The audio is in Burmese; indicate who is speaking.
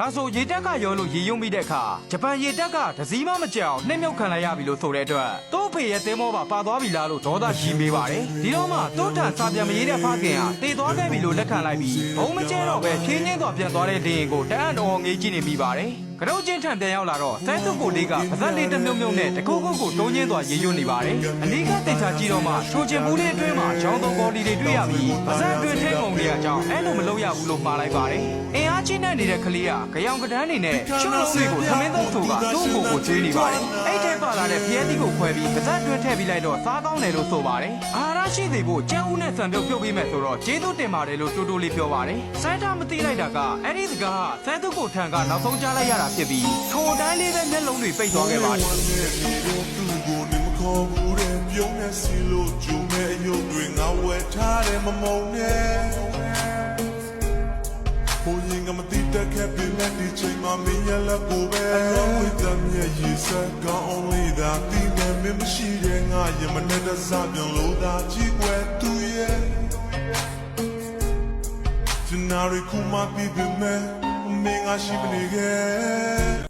Speaker 1: ဒါဆိုရေတက်ကရောလို့ရေယုံမိတဲ့အခါဂျပန်ရေတက်ကဒစည်းမမကြောက်နှိမ့်မြုပ်ခံလိုက်ရပြီလို့ဆိုတဲ့အတွက်သူ့အဖေရဲ့သင်းမောပါပါသွားပြီလားလို့ဒေါသကြီးပေးပါတယ်ဒီတော့မှတိုးတန်စာပြန်မရေးတဲ့ဖခင်ဟာတေသွားခဲ့ပြီလို့လက်ခံလိုက်ပြီးဘုံမကျဲတော့ပဲဖြင်းချင်းသွားပြန်သွားတဲ့လင်းရင်ကိုတန်းတော်ငေးကြည့်နေမိပါတယ်ကရုတ်ချင်းထံပြန်ရောက်လာတော့ဆန်းသူကိုလေးကပါဇက်လေးတစ်မြုံမြုံနဲ့တခုခုကိုတုံးချင်းသွားရေရွတ်နေပါတယ်အနီးကတင်ချာကြည့်တော့မှချိုချင်ဘူးလေးအတွင်းမှာချောင်းသုံးဘော်လီတွေတွေ့ရပြီးပါဇက်အတွင်းထဲကုန်လေးအကြောင်းအဲ့လိုမလုပ်ရဘူးလို့မှားလိုက်ပါတယ်အင်အားချင်းနဲ့နေတဲ့ကလေးကကြောင်ကဒန်းနေနဲ့ချွတ်လုံးလေးကိုသမင်းသုံးသူကသူ့ကိုယ်ကိုကျွေးနေပါတယ်အဲ့ ထဲပါလာတဲ့ဖျဲသီးကိုခွဲပြီးပါဇက်အတွင်းထည့်ပြီးလိုက်တော့စားကောင်းတယ်လို့ဆိုပါတယ်အာဟာရရှိသေးဖို့ကြက်ဦးနဲ့ဆံပြုတ်ပြုတ်ပေးမယ်ဆိုတော့ကျေးဇူးတင်ပါတယ်လို့တိုးတိုးလေးပြောပါတယ်စိုင်းတာမသိလိုက်တာကအဲ့ဒီစကားကဆန်းသူကိုထံကနောက်ဆုံးကြားလိုက်ရတာဖြစ်ပြီးထိုအတိုင်းလေးပဲမျက်လုံးတွေပိတ်သွားခဲ့ပါတယ်
Speaker 2: သူ့ကိုနေမခေါ်ဘူးတဲ့ပြုံးနေစီလို့ဂျုံနဲ့အယုတ်တွေငါဝယ်ထားတယ်မမုံနဲ့ဘိုးရင်ကမတိတက်ခဲ့ပြီလက်ဒီချိန်မှာမင်းရလက်ကိုပဲအလုံးဝတမ်း ရဲ့ရေစက်ကောင်း only ဒါတီးနေမင်းမရှိတဲ့ငါရမနဲ့တစားပြန်လို့ဒါကြည့်ွယ်သူရဲ့ Tonight, come on, baby, man. မင်းငါရှိမနေခဲ့